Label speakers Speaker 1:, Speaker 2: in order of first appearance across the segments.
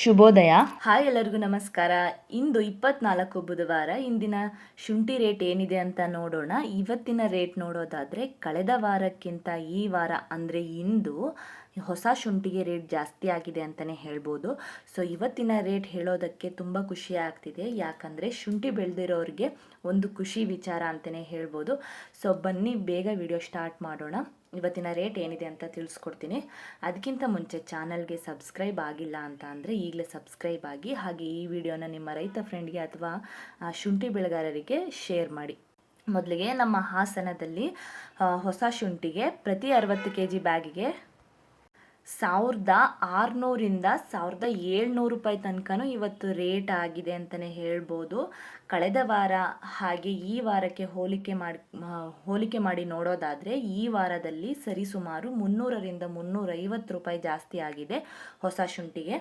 Speaker 1: ಶುಭೋದಯ. ಹಾಯ್ ಎಲ್ಲರಿಗೂ ನಮಸ್ಕಾರ. ಇಂದು ಇಪ್ಪತ್ನಾಲ್ಕು ಬುಧವಾರ. ಇಂದಿನ ಶುಂಠಿ ರೇಟ್ ಏನಿದೆ ಅಂತ ನೋಡೋಣ. ಇವತ್ತಿನ ರೇಟ್ ನೋಡೋದಾದರೆ ಕಳೆದ ವಾರಕ್ಕಿಂತ ಈ ವಾರ ಅಂದರೆ ಇಂದು ಹೊಸ ಶುಂಠಿಗೆ ರೇಟ್ ಜಾಸ್ತಿ ಆಗಿದೆ ಅಂತಲೇ ಹೇಳ್ಬೋದು. ಸೊ ಇವತ್ತಿನ ರೇಟ್ ಹೇಳೋದಕ್ಕೆ ತುಂಬ ಖುಷಿ ಆಗ್ತಿದೆ. ಯಾಕಂದರೆ ಶುಂಠಿ ಬೆಳೆದಿರೋರಿಗೆ ಒಂದು ಖುಷಿ ವಿಚಾರ ಅಂತಲೇ ಹೇಳ್ಬೋದು. ಸೊ ಬನ್ನಿ, ಬೇಗ ವಿಡಿಯೋ ಸ್ಟಾರ್ಟ್ ಮಾಡೋಣ. ಇವತ್ತಿನ ರೇಟ್ ಏನಿದೆ ಅಂತ ತಿಳಿಸ್ಕೊಡ್ತೀನಿ. ಅದಕ್ಕಿಂತ ಮುಂಚೆ ಚಾನಲ್ಗೆ ಸಬ್ಸ್ಕ್ರೈಬ್ ಆಗಿಲ್ಲ ಅಂತ ಅಂದರೆ ಈಗಲೇ ಸಬ್ಸ್ಕ್ರೈಬ್ ಆಗಿ ಹಾಗೆ ಈ ವಿಡಿಯೋನ ನಿಮ್ಮ ರೈತ ಫ್ರೆಂಡ್ಗೆ ಅಥವಾ ಶುಂಠಿ ಬೆಳೆಗಾರರಿಗೆ ಶೇರ್ ಮಾಡಿ. ಮೊದಲಿಗೆ ನಮ್ಮ ಹಾಸನದಲ್ಲಿ ಹೊಸ ಶುಂಠಿಗೆ ಪ್ರತಿ ಅರವತ್ತು ಕೆ ಜಿ ಬ್ಯಾಗಿಗೆ ಸಾವಿರದ ಆರುನೂರಿಂದ ಸಾವಿರದ ಏಳ್ನೂರು ರೂಪಾಯಿ ತನಕನೂ ಇವತ್ತು ರೇಟ್ ಆಗಿದೆ ಅಂತಲೇ ಹೇಳ್ಬೋದು. ಕಳೆದ ವಾರ ಹಾಗೆ ಈ ವಾರಕ್ಕೆ ಹೋಲಿಕೆ ಮಾಡಿ ಹೋಲಿಕೆ ಮಾಡಿ ನೋಡೋದಾದರೆ ಈ ವಾರದಲ್ಲಿ ಸರಿಸುಮಾರು ಮುನ್ನೂರರಿಂದ ಮುನ್ನೂರೈವತ್ತು ರೂಪಾಯಿ ಜಾಸ್ತಿ ಆಗಿದೆ ಹೊಸ ಶುಂಠಿಗೆ.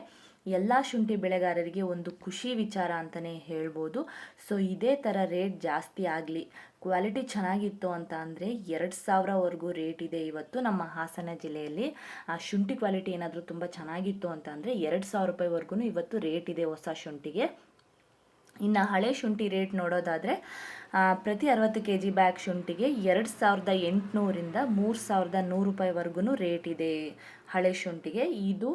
Speaker 1: ಎಲ್ಲ ಶುಂಠಿ ಬೆಳೆಗಾರರಿಗೆ ಒಂದು ಖುಷಿ ವಿಚಾರ ಅಂತಲೇ ಹೇಳ್ಬೋದು. ಸೊ ಇದೇ ಥರ ರೇಟ್ ಜಾಸ್ತಿ ಆಗಲಿ ಕ್ವಾಲಿಟಿ ಚೆನ್ನಾಗಿತ್ತು ಅಂತ ಅಂದರೆ ಎರಡು ಸಾವಿರವರೆಗೂ ರೇಟ್ ಇದೆ ಇವತ್ತು ನಮ್ಮ ಹಾಸನ ಜಿಲ್ಲೆಯಲ್ಲಿ. ಆ ಶುಂಠಿ ಕ್ವಾಲಿಟಿ ಏನಾದರೂ ತುಂಬ ಚೆನ್ನಾಗಿತ್ತು ಅಂತ ಅಂದರೆ ಎರಡು ಸಾವಿರ ರೂಪಾಯಿವರೆಗೂ ಇವತ್ತು ರೇಟ್ ಇದೆ ಹೊಸ ಶುಂಠಿಗೆ. ಇನ್ನು ಹಳೆ ಶುಂಠಿ ರೇಟ್ ನೋಡೋದಾದರೆ ಪ್ರತಿ ಅರವತ್ತು ಕೆ ಜಿ ಬ್ಯಾಗ್ ಶುಂಠಿಗೆ ಎರಡು ಸಾವಿರದ ಎಂಟುನೂರಿಂದ ಮೂರು ಸಾವಿರದ ನೂರು ರೂಪಾಯಿವರೆಗೂ ರೇಟ್ ಇದೆ ಹಳೆ ಶುಂಠಿಗೆ. ಇದು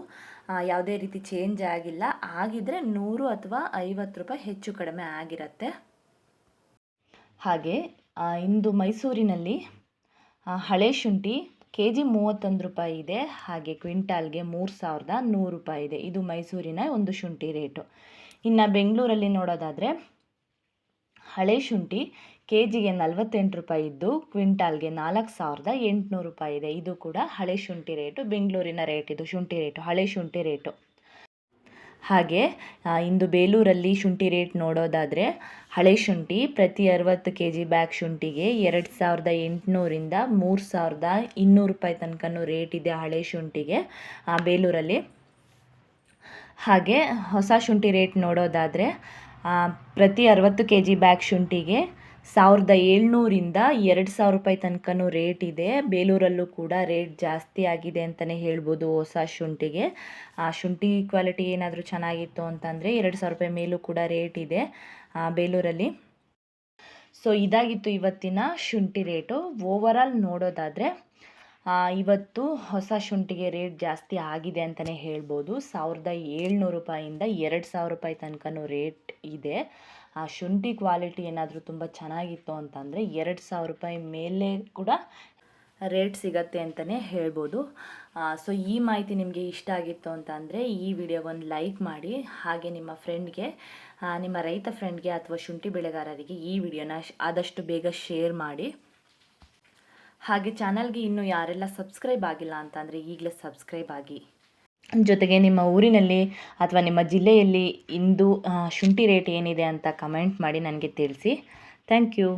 Speaker 1: ಯಾವುದೇ ರೀತಿ ಚೇಂಜ್ ಆಗಿಲ್ಲ. ಆಗಿದ್ರೆ ನೂರು ಅಥವಾ ಐವತ್ತು ರೂಪಾಯಿ ಹೆಚ್ಚು ಕಡಿಮೆ ಆಗಿರತ್ತೆ. ಹಾಗೆ ಇಂದು ಮೈಸೂರಿನಲ್ಲಿ ಹಳೆ ಶುಂಠಿ ಕೆ ಜಿ ಮೂವತ್ತೊಂದು ರೂಪಾಯಿ ಇದೆ. ಹಾಗೆ ಕ್ವಿಂಟಾಲ್ಗೆ ಮೂರು ಸಾವಿರದ ನೂರು ರೂಪಾಯಿ ಇದೆ. ಇದು ಮೈಸೂರಿನ ಒಂದು ಶುಂಠಿ ರೇಟು. ಇನ್ನು ಬೆಂಗಳೂರಲ್ಲಿ ನೋಡೋದಾದರೆ ಹಳೆ ಶುಂಠಿ ಕೆ ಜಿಗೆ ನಲವತ್ತೆಂಟು ರೂಪಾಯಿ ಇದ್ದು, ಕ್ವಿಂಟಾಲ್ಗೆ ನಾಲ್ಕು ಸಾವಿರದ ಎಂಟುನೂರು ರೂಪಾಯಿ ಇದೆ. ಇದು ಕೂಡ ಹಳೆ ಶುಂಠಿ ರೇಟು, ಬೆಂಗಳೂರಿನ ರೇಟ್ ಇದು, ಶುಂಠಿ ರೇಟು, ಹಳೆ ಶುಂಠಿ ರೇಟು. ಹಾಗೆ ಇಂದು ಬೇಲೂರಲ್ಲಿ ಶುಂಠಿ ರೇಟ್ ನೋಡೋದಾದರೆ, ಹಳೆ ಶುಂಠಿ ಪ್ರತಿ ಅರವತ್ತು ಕೆ ಜಿ ಬ್ಯಾಗ್ ಶುಂಠಿಗೆ ಎರಡು ಸಾವಿರದ ಎಂಟುನೂರಿಂದ ಮೂರು ಸಾವಿರದ ಇನ್ನೂರು ರೂಪಾಯಿ ತನಕನೂ ರೇಟ್ ಇದೆ ಹಳೆ ಶುಂಠಿಗೆ ಬೇಲೂರಲ್ಲಿ. ಹಾಗೆ, ಹೊಸ ಶುಂಠಿ ರೇಟ್ ನೋಡೋದಾದರೆ ಪ್ರತಿ ಅರವತ್ತು ಕೆ ಜಿ ಬ್ಯಾಗ್ ಶುಂಠಿಗೆ ಸಾವಿರದ ಏಳ್ನೂರಿಂದ ಎರಡು ಸಾವಿರ ರೂಪಾಯಿ ತನಕನೂ ರೇಟ್ ಇದೆ. ಬೇಲೂರಲ್ಲೂ ಕೂಡ ರೇಟ್ ಜಾಸ್ತಿ ಆಗಿದೆ ಅಂತಲೇ ಹೇಳ್ಬೋದು ಹೊಸ ಶುಂಠಿಗೆ. ಆ, ಶುಂಠಿ ಕ್ವಾಲಿಟಿ ಏನಾದರೂ ಚೆನ್ನಾಗಿತ್ತು ಅಂತಂದರೆ ಎರಡು ಸಾವಿರ ರೂಪಾಯಿ ಮೇಲೂ ಕೂಡ ರೇಟ್ ಇದೆ ಬೇಲೂರಲ್ಲಿ. ಸೊ, ಇದಾಗಿತ್ತು ಇವತ್ತಿನ ಶುಂಠಿ ರೇಟು. ಓವರಾಲ್ ನೋಡೋದಾದರೆ ಇವತ್ತು ಹೊಸ ಶುಂಠಿಗೆ ರೇಟ್ ಜಾಸ್ತಿ ಆಗಿದೆ ಅಂತಲೇ ಹೇಳ್ಬೋದು. ಸಾವಿರದ ಏಳ್ನೂರು ರೂಪಾಯಿಂದ ಎರಡು ಸಾವಿರ ರೂಪಾಯಿ ತನಕನೂ ರೇಟ್ ಇದೆ. ಆ, ಶುಂಠಿ ಕ್ವಾಲಿಟಿ ಏನಾದರೂ ತುಂಬ ಚೆನ್ನಾಗಿತ್ತು ಅಂತಂದರೆ ಎರಡು ಸಾವಿರ ರೂಪಾಯಿ ಮೇಲೆ ಕೂಡ ರೇಟ್ ಸಿಗತ್ತೆ ಅಂತಲೇ ಹೇಳ್ಬೋದು. ಸೊ ಈ ಮಾಹಿತಿ ನಿಮಗೆ ಇಷ್ಟ ಆಗಿತ್ತು ಅಂತ ಅಂದರೆ ಈ ವಿಡಿಯೋ ಒಂದು ಲೈಕ್ ಮಾಡಿ, ಹಾಗೆ ನಿಮ್ಮ ಫ್ರೆಂಡ್ಗೆ ನಿಮ್ಮ ರೈತ ಫ್ರೆಂಡ್ಗೆ ಅಥವಾ ಶುಂಠಿ ಬೆಳೆಗಾರರಿಗೆ ಈ ವಿಡಿಯೋನ ಆದಷ್ಟು ಬೇಗ ಶೇರ್ ಮಾಡಿ. ಹಾಗೆ ಚಾನಲ್ಗೆ ಇನ್ನೂ ಯಾರೆಲ್ಲ ಸಬ್ಸ್ಕ್ರೈಬ್ ಆಗಿಲ್ಲ ಅಂತಂದರೆ ಈಗಲೇ ಸಬ್ಸ್ಕ್ರೈಬ್ ಆಗಿ. ಜೊತೆಗೆ ನಿಮ್ಮ ಊರಿನಲ್ಲಿ ಅಥವಾ ನಿಮ್ಮ ಜಿಲ್ಲೆಯಲ್ಲಿ ಇಂದು ಶುಂಠಿ ರೇಟ್ ಏನಿದೆ ಅಂತ ಕಮೆಂಟ್ ಮಾಡಿ ನನಗೆ ತಿಳಿಸಿ. Thank you.